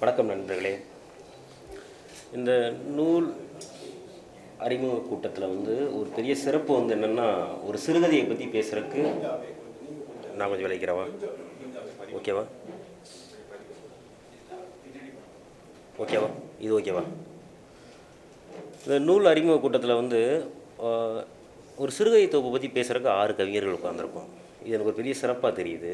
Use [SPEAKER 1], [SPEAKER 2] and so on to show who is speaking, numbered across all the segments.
[SPEAKER 1] வணக்கம் நண்பர்களே. இந்த நூல் அறிமுக கூட்டத்தில் வந்து ஒரு பெரிய சிறப்பு வந்து என்னென்னா ஒரு சிறுகதையை பற்றி பேசுகிறதுக்கு நான் கொஞ்சம் விளைக்கிறவா ஓகேவா ஓகேவா இது ஓகேவா இந்த நூல் அறிமுக கூட்டத்தில் வந்து ஒரு சிறுகதை தொகுப்பை பற்றி பேசுகிறதுக்கு ஆறு கவிஞர்கள் உட்காந்துருக்கோம் இது எனக்கு ஒரு பெரிய சிறப்பாக தெரியுது.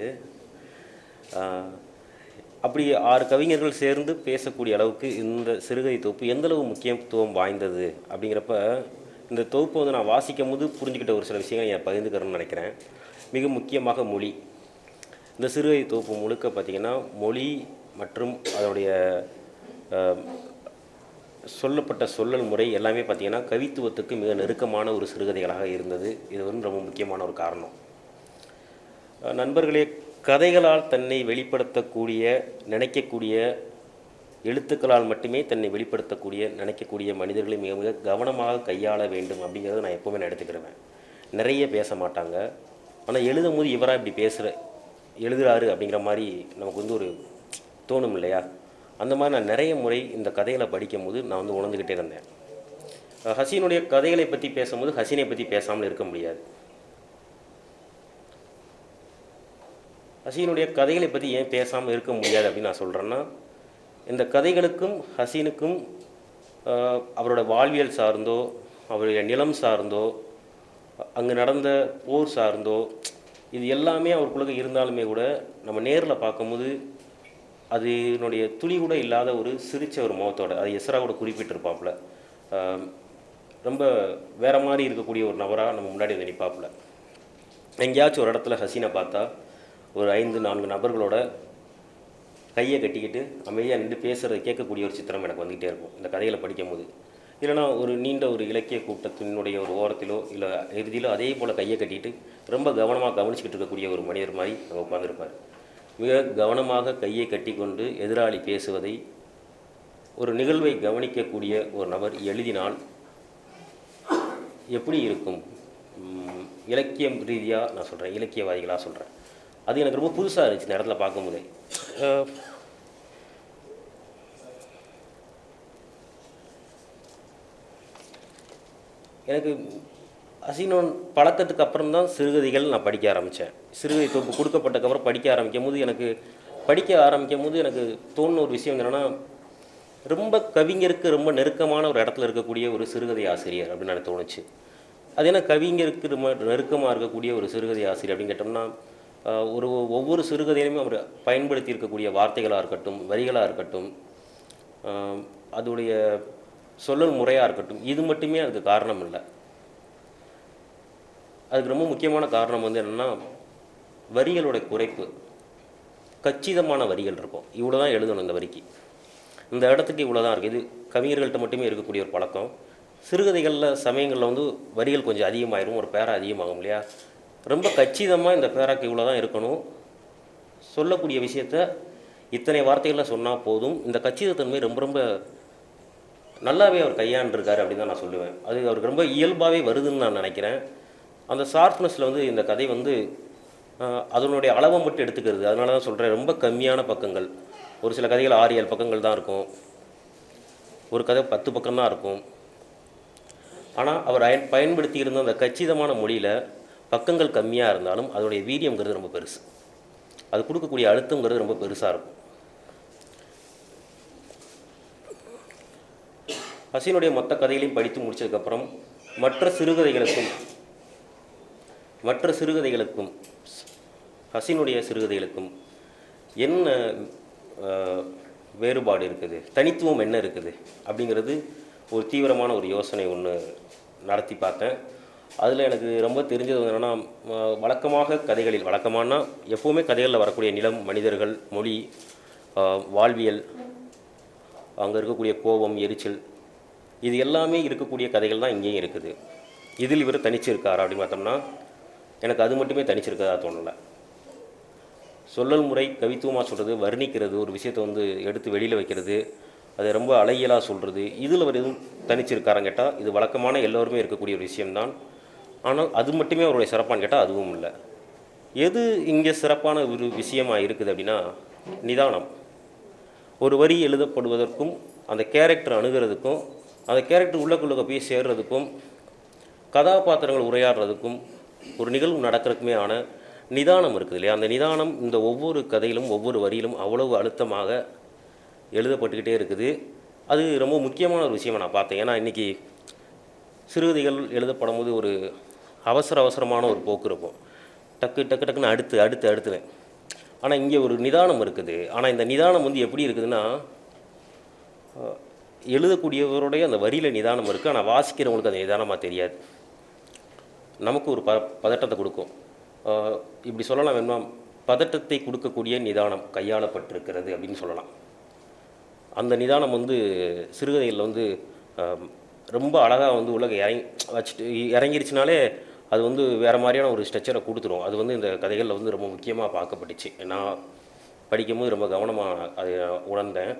[SPEAKER 1] அப்படி ஆறு கவிஞர்கள் சேர்ந்து பேசக்கூடிய அளவுக்கு இந்த சிறுகதை தொகுப்பு எந்தளவு முக்கியத்துவம் வாய்ந்தது அப்படிங்கிறப்ப இந்த தொகுப்பு வந்து நான் வாசிக்கும் போது புரிஞ்சுக்கிட்ட ஒரு சில விஷயங்களை நான் பகிர்ந்துக்கிறேன்னு நினைக்கிறேன். மிக முக்கியமாக மொழி. இந்த சிறுகதை தொகுப்பு முழுக்க பார்த்திங்கன்னா மொழி மற்றும் அதனுடைய சொல்லப்பட்ட சொல்லல் முறை எல்லாமே பார்த்திங்கன்னா கவித்துவத்துக்கு மிக நெருக்கமான ஒரு சிறுகதைகளாக இருந்தது. இது வந்து ரொம்ப முக்கியமான ஒரு காரணம். நண்பர்களே கதைகளால் தன்னை வெளிப்படுத்தக்கூடிய நினைக்கக்கூடிய எழுத்துக்களால் மட்டுமே தன்னை வெளிப்படுத்தக்கூடிய நினைக்கக்கூடிய மனிதர்களை மிக மிக கவனமாக கையாள வேண்டும் அப்படிங்கிறத நான் எப்போவுமே நான் எடுத்துக்கிடுவேன். நிறைய பேச மாட்டாங்க. ஆனால் எழுதும் போது இவராக இப்படி பேசுகிற எழுதுகிறாரு அப்படிங்கிற மாதிரி நமக்கு வந்து ஒரு தோணும் இல்லையா? அந்த மாதிரி நான் நிறைய முறை இந்த கதைகளை படிக்கும்போது நான் வந்து உணர்ந்துக்கிட்டே இருந்தேன். ஹசீனுடைய கதைகளை பற்றி பேசும்போது ஹசீனை பற்றி பேசாமல் இருக்க முடியாது. ஹசீனுடைய கதைகளை பற்றி ஏன் பேசாமல் இருக்க முடியாது அப்படின்னு நான் சொல்கிறேன்னா இந்த கதைகளுக்கும் ஹசீனுக்கும் அவரோட வாழ்வியல் சார்ந்தோ அவருடைய நிலம் சார்ந்தோ அங்கே நடந்த போர் சார்ந்தோ இது எல்லாமே அவருக்குள்ளே இருந்தாலுமே கூட நம்ம நேரில் பார்க்கும்போது அதனுடைய துளி கூட இல்லாத ஒரு சிரிச்ச ஒரு முகத்தோட அது எஸ்ரா கூட குறிப்பிட்டிருப்பாப்புல. ரொம்ப வேற மாதிரி இருக்கக்கூடிய ஒரு நபராக நம்ம முன்னாடி வந்து நிற்பாப்புல எங்கேயாச்சும் ஒரு இடத்துல ஹசீனை பார்த்தா ஒரு ஐந்து நான்கு நபர்களோட கையை கட்டிக்கிட்டு அமைதியாக நின்று பேசுகிறத கேட்கக்கூடிய ஒரு சித்திரம் எனக்கு வந்துக்கிட்டே இருக்கும் இந்த கதைகளை படிக்கும் போது இல்லைனா ஒரு நீண்ட ஒரு இலக்கிய கூட்டத்தினுடைய ஒரு ஓரத்திலோ இல்லை இறுதியிலோ அதே போல் கையை கட்டிட்டு ரொம்ப கவனமாக கவனிச்சுக்கிட்டு இருக்கக்கூடிய ஒரு மனிதர் மாதிரி அங்கே உட்காந்துருப்பார் மிக கவனமாக கையை கட்டிக்கொண்டு எதிராளி பேசுவதை ஒரு நிகழ்வை கவனிக்கக்கூடிய ஒரு நபர் எழுதினால் எப்படி இருக்கும்? இலக்கியம் ரீதியாக நான் சொல்கிறேன் இலக்கியவாதிகளாக சொல்கிறேன் அது எனக்கு ரொம்ப புதுசாக இருந்துச்சு இந்த இடத்துல பார்க்கும்போதே. எனக்கு அசினோன் பழக்கத்துக்கு அப்புறம் தான் சிறுகதைகள் நான் படிக்க ஆரம்பித்தேன் சிறுகதை தொகுப்பு கொடுக்கப்பட்டதுக்கப்புறம் படிக்க ஆரம்பிக்கும் போது எனக்கு படிக்க ஆரம்பிக்கும் போது எனக்கு தோணுன ஒரு விஷயம் என்னென்னா ரொம்ப கவிஞருக்கு ரொம்ப நெருக்கமான ஒரு இடத்துல இருக்கக்கூடிய ஒரு சிறுகதை ஆசிரியர் அப்படின்னு எனக்கு தோணுச்சு. அது என்ன கவிஞருக்கு ரொம்ப நெருக்கமாக இருக்கக்கூடிய ஒரு சிறுகதை ஆசிரியர் அப்படின்னு கேட்டோம்னா ஒரு ஒவ்வொரு சிறுகதையிலுமே அவர் பயன்படுத்தி இருக்கக்கூடிய வார்த்தைகளாக இருக்கட்டும் வரிகளாக இருக்கட்டும் அதோடைய சொல்லல் முறையாக இருக்கட்டும் இது மட்டுமே அதுக்கு காரணம் இல்லை. அதுக்கு ரொம்ப முக்கியமான காரணம் வந்து என்னென்னா வரிகளோட குறைப்பு. கச்சிதமான வரிகள் இருக்கும். இவ்வளோ தான் எழுதணும் இந்த வரிக்கு. இந்த இடத்துக்கு இவ்வளோ தான் இருக்குது இது கவிஞர்கள்ட்ட மட்டுமே இருக்கக்கூடிய ஒரு பழக்கம். சிறுகதைகளில் சமயங்களில் வந்து வரிகள் கொஞ்சம் அதிகமாயிரும் ஒரு பேரை அதிகமாகும் இல்லையா? ரொம்ப கச்சிதமாக இந்த பேராக்கு இவ்வளோ தான் இருக்கணும். சொல்லக்கூடிய விஷயத்த இத்தனை வார்த்தைகளில் சொன்னால் போதும். இந்த கச்சிதத்தன்மை ரொம்ப ரொம்ப நல்லாவே அவர் கையாண்டிருக்காரு அப்படின்னு தான் நான் சொல்லுவேன். அது அவருக்கு ரொம்ப இயல்பாகவே வருதுன்னு நான் நினைக்கிறேன். அந்த ஷார்ப்னஸில் வந்து இந்த கதை வந்து அதனுடைய அளவை மட்டும் எடுத்துக்கிறது. அதனால தான் சொல்கிறேன் ரொம்ப கம்மியான பக்கங்கள். ஒரு சில கதைகள் ஆறு ஏழு பக்கங்கள் தான் இருக்கும். ஒரு கதை பத்து பக்கம் தான் இருக்கும். ஆனால் அவர் அயன் பயன்படுத்தி இருந்த அந்த கச்சிதமான மொழியில் பக்கங்கள் கம்மியாக இருந்தாலும் அதோடைய வீரியங்கிறது ரொம்ப பெருசு. அது கொடுக்கக்கூடிய அழுத்தங்கிறது ரொம்ப பெருசாக இருக்கும். ஹசீனுடைய மொத்த கதைகளையும் படித்து முடிச்சதுக்கப்புறம் மற்ற சிறுகதைகளுக்கும் மற்ற சிறுகதைகளுக்கும் ஹசீனுடைய சிறுகதைகளுக்கும் என்ன வேறுபாடு இருக்குது? தனித்துவம் என்ன இருக்குது? அப்படிங்கிறது ஒரு தீவிரமான ஒரு யோசனை ஒன்று நடத்தி பார்த்தேன். அதில் எனக்கு ரொம்ப தெரிஞ்சது என்னென்னா வழக்கமாக கதைகளில் வழக்கமானா எப்போவுமே கதைகளில் வரக்கூடிய நிலம் மனிதர்கள் மொழி வாழ்வியல் அங்கே இருக்கக்கூடிய கோபம் எரிச்சல் இது எல்லாமே இருக்கக்கூடிய கதைகள் தான் இங்கேயும் இருக்குது. இதில் இவர் தனிச்சிருக்கார் அப்படின்னு பார்த்தோம்னா எனக்கு அது மட்டுமே தனிச்சிருக்கதா தோணலை. சொல்லல் முறை கவித்துவமாக சொல்கிறது வர்ணிக்கிறது ஒரு விஷயத்தை வந்து எடுத்து வெளியில் வைக்கிறது அதை ரொம்ப அழகியலாக சொல்கிறது இதில் அவர் எதுவும் தனிச்சிருக்காரான்னு கேட்டால் இது வழக்கமான எல்லோருமே இருக்கக்கூடிய ஒரு விஷயம்தான். ஆனால் அது மட்டுமே அவருடைய சிறப்பான்னு கேட்டால் அதுவும் இல்லை. எது இங்கே சிறப்பான ஒரு விஷயமா இருக்குது அப்படின்னா நிதானம். ஒரு வரி எழுதப்படுவதற்கும் அந்த கேரக்டர் அணுகிறதுக்கும் அந்த கேரக்டர் உள்ளக்குள்ளே போய் சேர்றதுக்கும் கதாபாத்திரங்கள் உரையாடுறதுக்கும் ஒரு நிகழ்வு நடக்கிறதுக்குமே ஆன நிதானம் இருக்குது இல்லையா? அந்த நிதானம் இந்த ஒவ்வொரு கதையிலும் ஒவ்வொரு வரியிலும் அவ்வளவு அழுத்தமாக எழுதப்பட்டுக்கிட்டே இருக்குது. அது ரொம்ப முக்கியமான ஒரு விஷயமாக நான் பார்த்தேன். ஏன்னா இன்றைக்கி சிறுகதைகள் எழுதப்படும் போது ஒரு அவசர அவசரமான ஒரு போக்கு இருக்கும். டக்கு டக்கு டக்குன்னு அடுத்து அடுத்து அடுத்துவேன் ஆனால் இங்கே ஒரு நிதானம் இருக்குது. ஆனால் இந்த நிதானம் வந்து எப்படி இருக்குதுன்னா எழுதக்கூடியவருடைய அந்த வரியில் நிதானம் இருக்குது ஆனால் வாசிக்கிறவங்களுக்கு அது நிதானமாக தெரியாது. நமக்கு ஒரு ப பதட்டத்தை கொடுக்கும். இப்படி சொல்லலாம் வேணுமா? பதட்டத்தை கொடுக்கக்கூடிய நிதானம் கையாளப்பட்டிருக்கிறது அப்படின்னு சொல்லலாம். அந்த நிதானம் வந்து சிறுகதைகளில் வந்து ரொம்ப அழகாக வந்து உலக இறங்கி வச்சுட்டு இறங்கிருச்சுனாலே அது வந்து வேறு மாதிரியான ஒரு ஸ்ட்ரக்சரை கொடுத்துரும். அது வந்து இந்த கதைகளில் வந்து ரொம்ப முக்கியமாக பார்க்கப்பட்டுச்சு. நான் படிக்கும்போது ரொம்ப கவனமாக அதை உணர்ந்தேன்.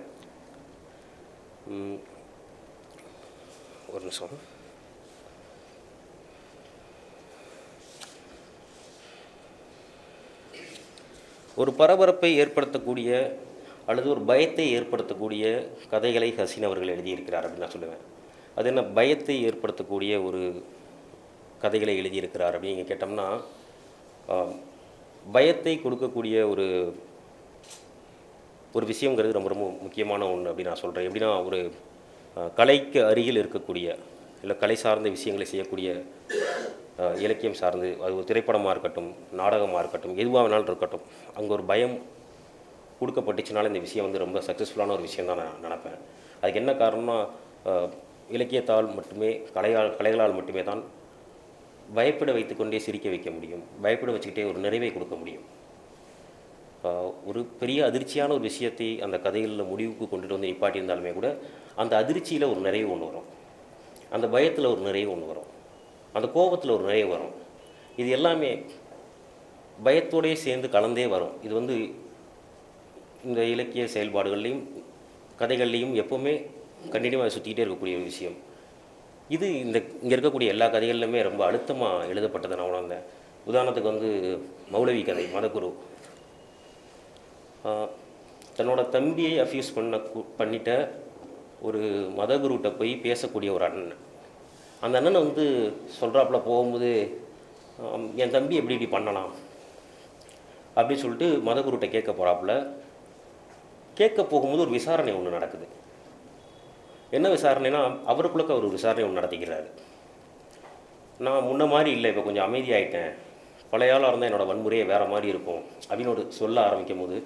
[SPEAKER 1] ஒரு நிமிஷம். ஒரு பரபரப்பை ஏற்படுத்தக்கூடிய அல்லது ஒரு பயத்தை ஏற்படுத்தக்கூடிய கதைகளை ஹசீன் அவர்கள் எழுதியிருக்கிறார் அப்படின்னு நான் சொல்லுவேன். அது என்ன? பயத்தை ஏற்படுத்தக்கூடிய ஒரு கதைகளை எழுதியிருக்கிறார் அப்படின்னு கேட்டோம்னா பயத்தை கொடுக்கக்கூடிய ஒரு ஒரு விஷயங்கிறது ரொம்ப ரொம்ப முக்கியமான ஒன்று அப்படின்னு நான் சொல்கிறேன் எப்படின்னா ஒரு கலைக்கு அருகில் இருக்கக்கூடிய இல்லை கலை சார்ந்த விஷயங்களை செய்யக்கூடிய இலக்கியம் சார்ந்து அது ஒரு திரைப்படமாக இருக்கட்டும் நாடகமாக இருக்கட்டும் எதுவாக வேணாலும் இருக்கட்டும் அங்கே ஒரு பயம் கொடுக்கப்பட்டுச்சுனால இந்த விஷயம் வந்து ரொம்ப சக்ஸஸ்ஃபுல்லான ஒரு விஷயம் தான் நான் நினப்பேன். அதுக்கு என்ன காரணம்னா இலக்கியத்தால் மட்டுமே கலையால் கலைகளால் மட்டுமே தான் பயப்பட வைத்துக்கொண்டே சிரிக்க வைக்க முடியும். பயப்பட வச்சுக்கிட்டே ஒரு நிறைவை கொடுக்க முடியும். ஒரு பெரிய அதிர்ச்சியான ஒரு விஷயத்தை அந்த கதைகளில் முடிவுக்கு கொண்டுட்டு வந்து நிப்பாட்டியிருந்தாலுமே கூட அந்த அதிர்ச்சியில் ஒரு நிறைவு ஒன்று வரும். அந்த பயத்தில் ஒரு நிறைவு ஒன்று வரும். அந்த கோபத்தில் ஒரு நிறைவு வரும். இது எல்லாமே பயத்தோடையே சேர்ந்து கலந்தே வரும். இது வந்து இந்த இலக்கிய செயல்பாடுகள்லையும் கதைகள்லையும் எப்போவுமே கண்டினியூவாக சுற்றிக்கிட்டே இருக்கக்கூடிய ஒரு விஷயம். இது இந்த இங்கே இருக்கக்கூடிய எல்லா கதைகள்லையுமே ரொம்ப அழுத்தமாக எழுதப்பட்டதை நான் உணர்ந்தேன். உதாரணத்துக்கு வந்து மௌலவி கதை மதகுரு. தன்னோட தம்பியை அஃப்யூஸ் பண்ண பண்ணிட்ட ஒரு மதகுருட்ட போய் பேசக்கூடிய ஒரு அண்ணன். அந்த அண்ணனை வந்து சொல்கிறாப்புல போகும்போது என் தம்பி எப்படி இப்படி பண்ணலாம்? அப்படின்னு சொல்லிட்டு மதகுருட்ட கேட்க போகிறாப்புல கேட்க போகும்போது ஒரு விசாரணை ஒன்று நடக்குது. என்ன விசாரணைனா அவருக்குள்ளக்க அவர் ஒரு விசாரணை ஒன்று நடத்திக்கிறாரு. நான் முன்ன மாதிரி இல்லை இப்போ கொஞ்சம் அமைதியாயிட்டேன். பழையாலாக இருந்தால் என்னோடய வன்முறையே வேறு மாதிரி இருக்கும் அப்படின்னு ஒரு சொல்ல ஆரம்பிக்கும் போது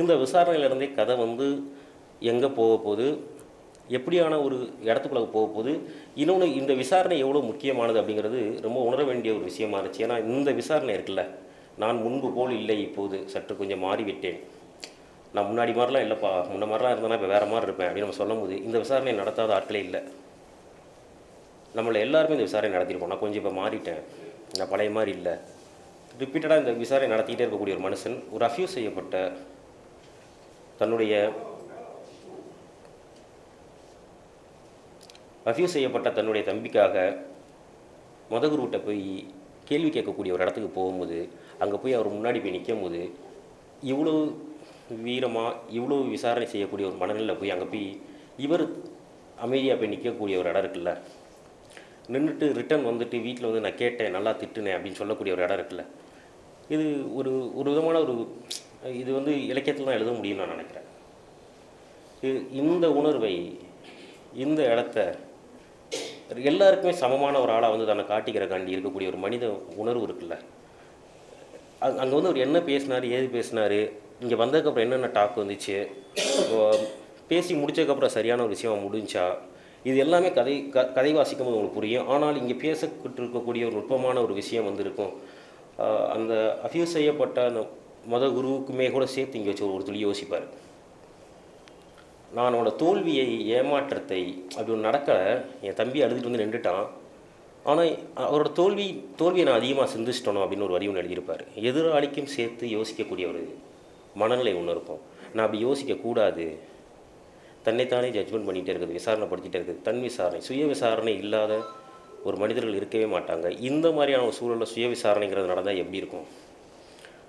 [SPEAKER 1] இந்த விசாரணையிலேருந்தே கதை வந்து எங்கே போக போகுது எப்படியான ஒரு இடத்துக்குள்ள போக போகுது இன்னொன்று இந்த விசாரணை எவ்வளோ முக்கியமானது அப்படிங்கிறது ரொம்ப உணர வேண்டிய ஒரு விஷயமா இருந்துச்சு. ஏன்னா இந்த விசாரணை இருக்குல்ல நான் முன்பு போல் இல்லை இப்போது சற்று கொஞ்சம் மாறிவிட்டேன். நான் முன்னாடி மாதிரிலாம் இல்லைப்பா. முன்ன மாதிரிலாம் இருந்தேன்னா இப்போ வேறு மாதிரி இருப்பேன் அப்படின்னு நம்ம சொல்லும்போது இந்த விசாரணை நடத்தாத ஆட்களே இல்லை. நம்மளை எல்லாருமே இந்த விசாரணை நடத்திருப்போம் நான் கொஞ்சம் இப்போ மாறிட்டேன். நான் பழைய மாதிரி இல்லை. ரிப்பீட்டடாக இந்த விசாரணை நடத்திக்கிட்டே இருக்கக்கூடிய ஒரு மனுஷன் ஒரு அஃப்யூஸ் செய்யப்பட்ட தன்னுடைய அஃப்யூஸ் செய்யப்பட்ட தன்னுடைய தம்பிக்காக மதகுருவிட்ட போய் கேள்வி கேட்கக்கூடிய ஒரு இடத்துக்கு போகும்போது அங்கே போய் அவர் முன்னாடி போய் நிற்கும் போது இவ்வளோ வீரமாக இவ்வளோ விசாரணை செய்யக்கூடிய ஒரு மனநிலையில் போய் அங்கே போய் இவர் அமைதியாக போய் நிற்கக்கூடிய ஒரு இடம் இருக்குல்ல. நின்றுட்டு ரிட்டர்ன் வந்துட்டு வீட்டில் வந்து நான் கேட்டேன் நல்லா திட்டுனேன் அப்படின்னு சொல்லக்கூடிய ஒரு இடம் இருக்குல்ல. இது ஒரு ஒரு விதமான ஒரு இது வந்து இலக்கியத்தில் தான் எழுத முடியும்னு நான் நினைக்கிறேன். இது இந்த உணர்வை இந்த இடத்த எல்லாருக்குமே சமமான ஒரு ஆளாக வந்து தன்னை காட்டிக்கிறக்காண்டி இருக்கக்கூடிய ஒரு மனித உணர்வு இருக்குல்ல. அங்கே வந்து அவர் என்ன பேசினார் ஏது பேசினார் இங்கே வந்ததுக்கப்புறம் என்னென்ன டாக் வந்துச்சு? பேசி முடிச்சதுக்கப்புறம் சரியான ஒரு விஷயம் முடிஞ்சா இது எல்லாமே கதை க கதை வாசிக்கும் போது உங்களுக்கு புரியும். ஆனால் இங்கே பேசக்கிட்டு இருக்கக்கூடிய ஒரு நுட்பமான ஒரு விஷயம் வந்திருக்கும். அந்த அஃப்யூஸ் செய்யப்பட்ட அந்த மத குருவுக்குமே கூட சேர்த்து இங்கே வச்சு ஒரு துளி யோசிப்பார். நான் தோல்வியை ஏமாற்றத்தை அப்படி ஒன்று நடக்கலை என் தம்பி அழுதுட்டு வந்து நின்றுட்டான். ஆனால் அவரோட தோல்வி தோல்வியை நான் அதிகமாக சிந்திச்சிட்டணும் அப்படின்னு ஒரு வரி ஒன்று எழுதியிருப்பார். எதிராளிக்கும் சேர்த்து யோசிக்கக்கூடிய ஒரு மனநிலை ஒன்று இருக்கும் நான் அப்படி யோசிக்கக்கூடாது. தன்னைத்தானே ஜட்ஜ்மெண்ட் பண்ணிகிட்டே இருக்குது விசாரணைப்படுத்திகிட்டே இருக்குது. தன் விசாரணை சுய விசாரணை இல்லாத ஒரு மனிதர்கள் இருக்கவே மாட்டாங்க. இந்த மாதிரியான ஒரு சூழலில் சுய விசாரணைங்கிறது நடந்தால் எப்படி இருக்கும்?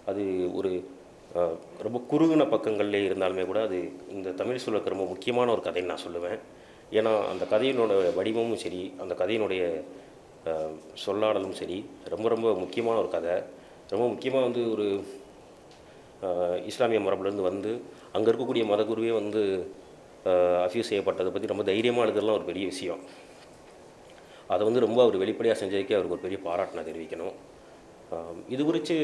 [SPEAKER 1] அது ஒரு ரொம்ப குறுகின பக்கங்கள்லே இருந்தாலுமே கூட அது இந்த தமிழ் சூழலுக்கு ரொம்ப முக்கியமான ஒரு கதைன்னு நான் சொல்லுவேன். ஏன்னா அந்த கதையினோட வடிவமும் சரி அந்த கதையினுடைய சொல்லாடலும் சரி ரொம்ப ரொம்ப முக்கியமான ஒரு கதை. ரொம்ப முக்கியமாக வந்து ஒரு இஸ்லாமிய மரபுலேருந்து வந்து அங்கே இருக்கக்கூடிய மதகுருவே வந்து அஃபியூஸ் செய்யப்பட்டதை பற்றி ரொம்ப தைரியமாக எழுதுறதுலாம் ஒரு பெரிய விஷயம். அதை வந்து ரொம்ப அவர் வெளிப்படையாக செஞ்சதுக்கே அவருக்கு ஒரு பெரிய பாராட்டு நான் தெரிவிக்கணும். இது குறித்து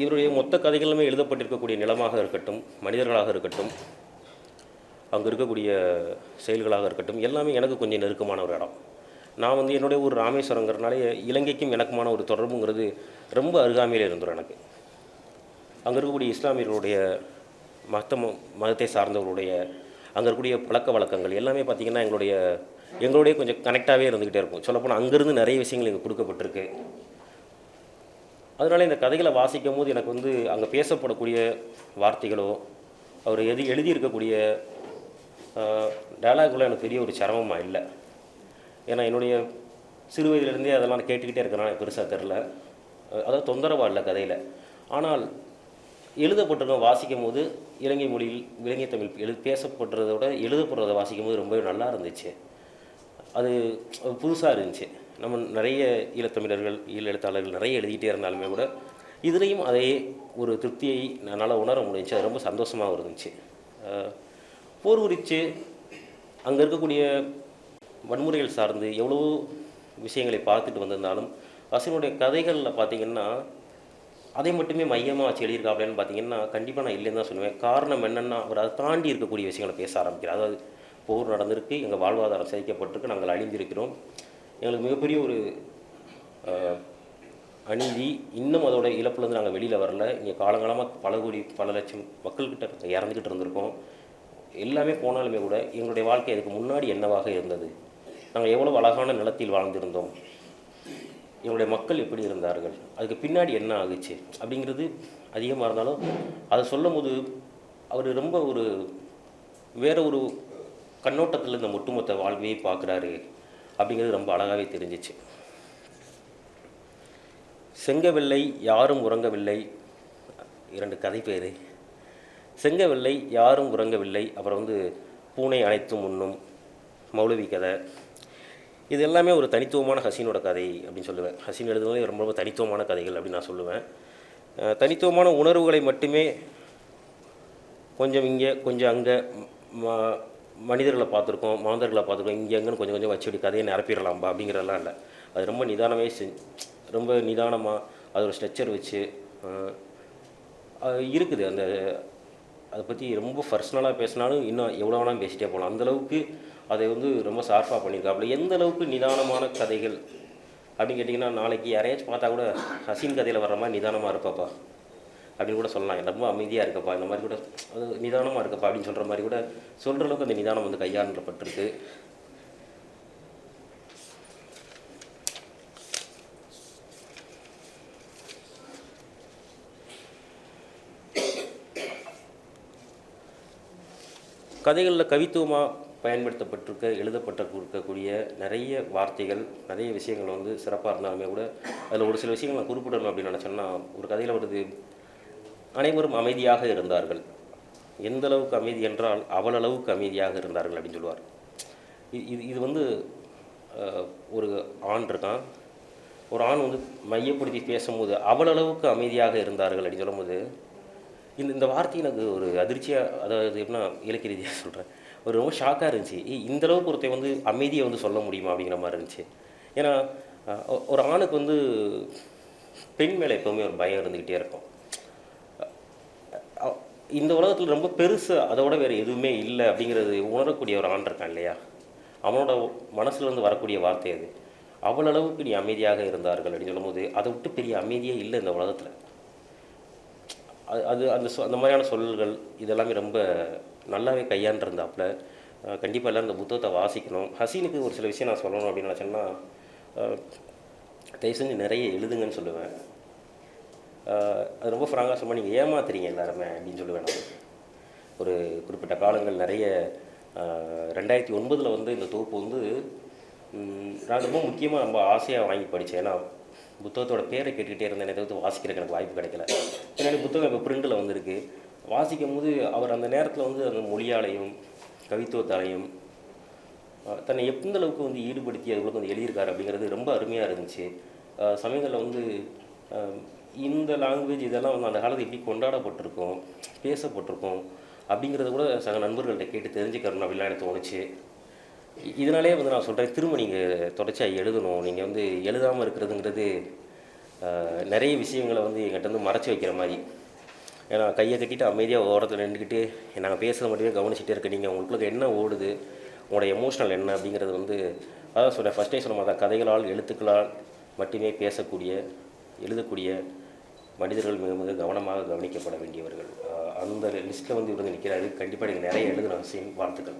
[SPEAKER 1] இவருடைய மொத்த கதைகளுமே எழுதப்பட்டிருக்கக்கூடிய நிலமாக இருக்கட்டும் மனிதர்களாக இருக்கட்டும் அங்கே இருக்கக்கூடிய செயல்களாக இருக்கட்டும் எல்லாமே எனக்கு கொஞ்சம் நெருக்கமான ஒரு இடம். நான் வந்து என்னுடைய ஊர் ராமேஸ்வரங்கிறனால இலங்கைக்கும் எனக்குமான ஒரு தொடர்புங்கிறது ரொம்ப அருகாமையில் இருந்துடும் எனக்கு. அங்கே இருக்கக்கூடிய இஸ்லாமியர்களுடைய மத்த ம- மதத்தை சார்ந்தவர்களுடைய அங்கே இருக்கக்கூடிய பழக்க வழக்கங்கள் எல்லாமே பார்த்திங்கன்னா எங்களுடைய எங்களுடைய கொஞ்சம் கனெக்டாகவே இருந்துக்கிட்டே இருக்கும். சொல்லப்போனால் அங்கேருந்து நிறைய விஷயங்கள் இங்கே கொடுக்கப்பட்டிருக்கு. அதனால் இந்த கதைகளை வாசிக்கும் போது எனக்கு வந்து அங்கே பேசப்படக்கூடிய வார்த்தைகளோ அவர் எது எழுதியிருக்கக்கூடிய டயலாகுகளோ எனக்கு பெரிய ஒரு சிரமமாக இல்லை. ஏன்னா என்னுடைய சிறு வயதிலிருந்தே அதெல்லாம் நான் கேட்டுக்கிட்டே இருக்கிறேன் பெருசாக தெரில. அதாவது தொந்தரவாக இல்லை கதையில். ஆனால் எழுதப்பட்டிருக்க வாசிக்கும் போது இலங்கை மொழியில் இலங்கை தமிழ் எழு பேசப்படுறத விட எழுதப்படுறத வாசிக்கும் போது ரொம்பவே நல்லா இருந்துச்சு. அது புதுசாக இருந்துச்சு. நம்ம நிறைய ஈழத்தமிழர்கள் ஈழ எழுத்தாளர்கள் நிறைய எழுதிட்டே இருந்தாலுமே கூட இதுலேயும் அதே ஒரு திருப்தியை என்னால் உணர முடிஞ்சு அது ரொம்ப சந்தோஷமாக இருந்துச்சு. போர் குறித்து அங்கே இருக்கக்கூடிய வன்முறைகள் சார்ந்து எவ்வளவோ விஷயங்களை பார்த்துட்டு வந்திருந்தாலும் அசினுடைய கதைகளில் பார்த்தீங்கன்னா அதை மட்டுமே மையமாக வச்சு எழுதியிருக்காப்லன்னு பார்த்தீங்கன்னா கண்டிப்பாக நான் இல்லைன்னு தான் சொல்லுவேன். காரணம் என்னென்னா அவர் அதை தாண்டி இருக்கக்கூடிய விஷயங்களை பேச ஆரம்பிக்கிறார். அதாவது போர் நடந்திருக்கு எங்கள் வாழ்வாதாரம் சிதைக்கப்பட்டிருக்கு நாங்கள் அழிந்திருக்கிறோம். எங்களுக்கு மிகப்பெரிய ஒரு அநீதி. இன்னும் அதோட இழப்புலேருந்து நாங்கள் வெளியில் வரல. இங்கே காலங்காலமாக பல கோடி பல லட்சம் மக்கள்கிட்ட நாங்கள் இறந்துக்கிட்டு இருந்திருக்கோம். எல்லாமே போனாலுமே கூட எங்களுடைய வாழ்க்கை அதுக்கு முன்னாடி என்னவாக இருந்தது? நாங்கள் எவ்வளோ அழகான நிலத்தில் வாழ்ந்திருந்தோம்? எங்களுடைய மக்கள் எப்படி இருந்தார்கள்? அதுக்கு பின்னாடி என்ன ஆகுச்சு? அப்படிங்கிறது அதிகமாக இருந்தாலும் அதை சொல்லும் போது அவர் ரொம்ப ஒரு வேற ஒரு கண்ணோட்டத்தில் இந்த ஒட்டுமொத்த வாழ்வையை பார்க்குறாரு அப்படிங்கிறது ரொம்ப அழகாகவே தெரிஞ்சிச்சு. செங்கவில்லை யாரும் உறங்கவில்லை. இரண்டு கதை பேர். செங்கவில்லை யாரும் உறங்கவில்லை. அப்புறம் வந்து பூனை அனைத்தும் உண்ணும் மௌலவி கதை. இது எல்லாமே ஒரு தனித்துவமான ஹசீனோட கதை அப்படின்னு சொல்லுவேன். ஹசீன் எழுதுவதே ரொம்ப ரொம்ப தனித்துவமான கதைகள் அப்படின்னு நான் சொல்லுவேன். தனித்துவமான உணர்வுகளை மட்டுமே கொஞ்சம் இங்கே கொஞ்சம் அங்கே மனிதர்களை பார்த்துருக்கோம் மாந்தர்களை பார்த்துருக்கோம் இங்கே அங்கேன்னு கொஞ்சம் கொஞ்சம் வச்சு கதையை நிரப்பிடலாம்பா அப்படிங்கிறதெல்லாம் இல்லை. அது ரொம்ப நிதானமே செஞ்சு ரொம்ப நிதானமாக அது ஒரு ஸ்ட்ரக்சர் வச்சு இருக்குது. அந்த அதை பற்றி ரொம்ப பர்சனலாக பேசினாலும் இன்னும் எவ்வளோ வேணாலும் பேசிகிட்டே போகலாம். அந்தளவுக்கு அதை வந்து ரொம்ப ஷார்ப்பாக பண்ணியிருக்காப்புல. எந்த அளவுக்கு நிதானமான கதைகள் அப்படின்னு கேட்டிங்கன்னா நாளைக்கு யாரையாச்சும் பார்த்தா கூட ஹசீன் கதையில் வர்ற மாதிரி நிதானமாக இருப்பாப்பா. அப்படின்னு கூட சொல்லலாம். ரொம்ப அமைதியாக இருக்கப்பா. இந்த மாதிரி கூட அது நிதானமாக இருக்கப்பா அப்படின்னு சொல்கிற மாதிரி கூட சொல்கிற அளவுக்கு அந்த நிதானம் வந்து கையாளப்பட்டிருக்கு கதைகளில் கவித்துவமாக பயன்படுத்தப்பட்டிருக்க எழுதப்பட்டிருக்கக்கூடிய நிறைய வார்த்தைகள் நிறைய விஷயங்கள் வந்து சிறப்பாக இருந்தாலுமே கூட அதில் ஒரு சில விஷயங்கள் நான் குறிப்பிடணும் அப்படின்னு நினச்சேன்னா ஒரு கதையில் வருது அனைவரும் அமைதியாக இருந்தார்கள். எந்த அளவுக்கு அமைதி என்றால் அவள் அளவுக்கு அமைதியாக இருந்தார்கள் அப்படின்னு சொல்லுவார். இது இது வந்து ஒரு ஆண் இருக்கான். ஒரு ஆண் வந்து மையப்படுத்தி பேசும்போது அவள் அளவுக்கு அமைதியாக இருந்தார்கள் அப்படின்னு சொல்லும்போது இந்த இந்த வார்த்தை எனக்கு ஒரு அதிர்ச்சியாக அதாவது எப்படின்னா இலக்கிய ரீதியாக சொல்கிறேன் ஒரு ரொம்ப ஷாக்காக இருந்துச்சு. ஏய், இந்த அளவுக்கு வந்து அமைதியை வந்து சொல்ல முடியுமா அப்படிங்கிற மாதிரி இருந்துச்சு. ஏன்னா ஒரு ஆணுக்கு வந்து பெண் மேலே எப்போவுமே ஒரு பயம் இருந்துக்கிட்டே இருக்கும். இந்த உலகத்தில் ரொம்ப பெருசு அதோட வேறு எதுவுமே இல்லை அப்படிங்கிறது உணரக்கூடிய ஒரு ஆண் இருக்கான் இல்லையா? அவனோட மனசில் இருந்து வரக்கூடிய வார்த்தை அது. அவ்வளவுக்கு அளவுக்கு நீ அமைதியாக இருந்தார்கள் அப்படின்னு சொல்லும்போது அதை விட்டு பெரிய அமைதியே இல்லை இந்த உலகத்தில். அது அது அந்த சொ அந்த மாதிரியான சொல்லல்கள் இதெல்லாமே ரொம்ப நல்லாவே கையாண்டிருந்தாப்புல. கண்டிப்பாக எல்லாம் இந்த புத்தகத்தை வாசிக்கணும். ஹசீனுக்கு ஒரு சில விஷயம் நான் சொல்லணும் அப்படின்னு நினச்சேன்னா தயவு செஞ்சு நிறைய எழுதுங்கன்னு சொல்லுவேன். அது ரொம்ப ஃப்ராங்காக சொன்னால் நீங்கள் ஏமாத்துறீங்க எல்லாருமே அப்படின்னு சொல்லுவேன் நான். ஒரு குறிப்பிட்ட காலங்கள் நிறைய ரெண்டாயிரத்தி ஒன்பதில் வந்து இந்த தொகுப்பு வந்து நான் ரொம்ப முக்கியமாக ரொம்ப ஆசையாக வாங்கி படித்தேன் ஏன்னா புத்தகத்தோட பேரை கேட்டுக்கிட்டே இருந்தேன். தவிர்த்து வாசிக்கிறதுக்கு எனக்கு வாய்ப்பு கிடைக்கல. பின்னாடி புத்தகம் இப்போ பிரிண்டில் வந்திருக்கு. வாசிக்கும் போது அவர் அந்த நேரத்தில் வந்து அந்த மொழியாலையும் கவித்துவத்தாலையும் தன்னை எந்த அளவுக்கு வந்து ஈடுபடுத்தி அதுக்குள்ள வந்து எழுதியிருக்காரு அப்படிங்கிறது ரொம்ப அருமையாக இருந்துச்சு. சமயங்களில் வந்து இந்த லாங்குவேஜ் இதெல்லாம் வந்து அந்த காலத்தில் எப்படி கொண்டாடப்பட்டிருக்கும் பேசப்பட்டிருக்கோம் அப்படிங்கிறத கூட சக நண்பர்கள்ட்ட கேட்டு தெரிஞ்சுக்கணும் அப்படிலாம் எனக்கு தோணுச்சு. இதனாலே வந்து நான் சொல்கிறேன் திரும்ப நீங்கள் தொடர்ச்சியாக எழுதணும். நீங்கள் வந்து எழுதாமல் இருக்கிறதுங்கிறது நிறைய விஷயங்களை வந்து எங்கிட்ட வந்து மறைச்சி வைக்கிற மாதிரி. ஏன்னா கையை கட்டிட்டு அமைதியாக ஓரத்தில் நின்றுக்கிட்டு நாங்கள் பேசுகிறத மட்டுமே கவனிச்சுட்டே இருக்க. நீங்கள் உங்களுக்குள்ள என்ன ஓடுது உங்களோட எமோஷனல் என்ன அப்படிங்கிறது வந்து அதான் சொன்னேன் ஃபஸ்ட்டே சொன்ன மாதிரி கதைகளால் எழுத்துக்களால் மட்டுமே பேசக்கூடிய எழுதக்கூடிய மனிதர்கள் மிக மிக கவனமாக கவனிக்கப்பட வேண்டியவர்கள். அந்த லிஸ்ட்டில் வந்து இவர் நிற்கிறாரு கண்டிப்பாக நீங்கள் நிறைய எழுதுன அவசியம் வாழ்த்துக்கள்.